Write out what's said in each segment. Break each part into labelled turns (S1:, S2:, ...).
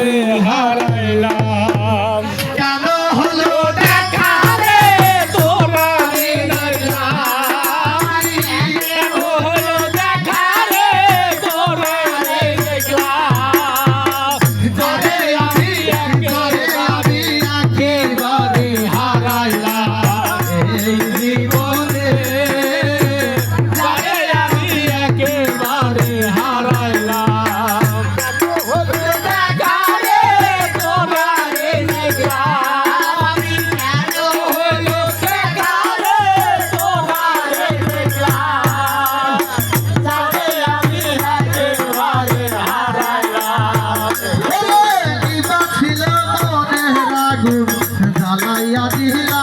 S1: একেবারে হারাইলাম
S2: দিয়া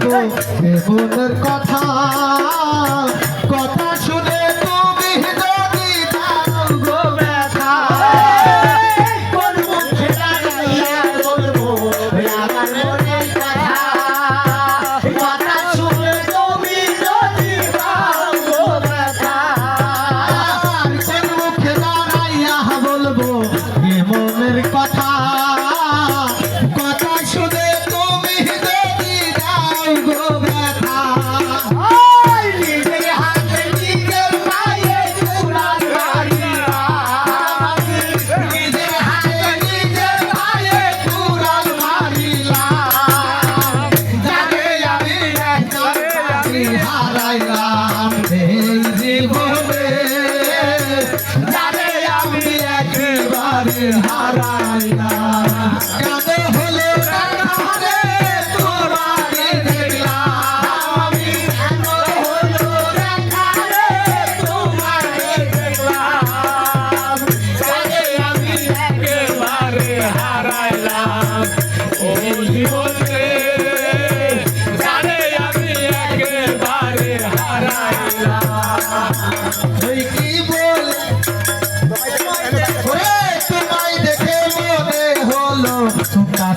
S2: কথা কথা।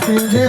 S2: কাছে যে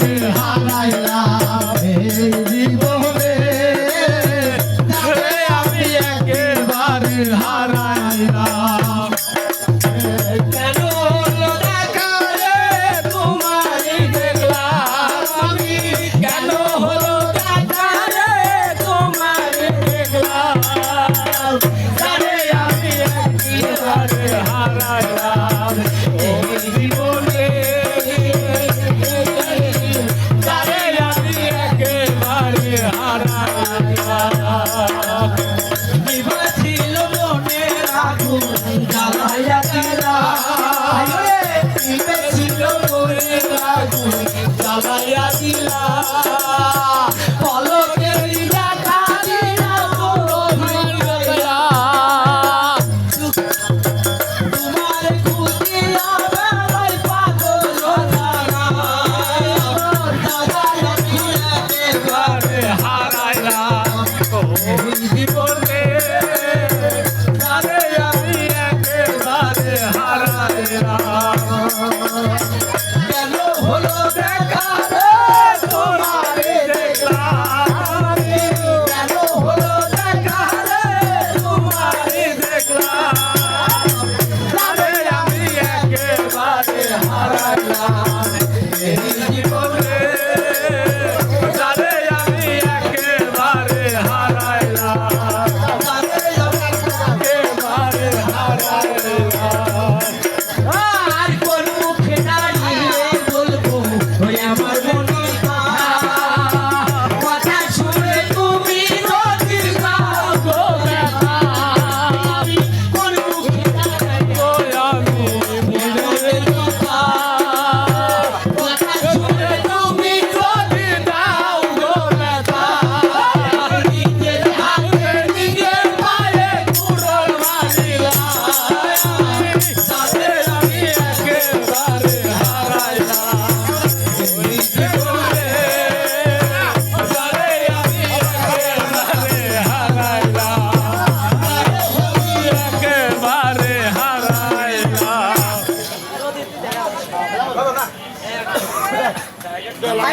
S2: একেবারে হারাইলাম হারাইলাম।
S1: ওই জীবনে তারে আমি একেবারে হারাইলাম
S2: কেন হলো দেখা তোমারে দেখলাম
S1: কেন হলো দেখা তোমারে দেখলাম তারে আমি একেবারে হারাইলাম।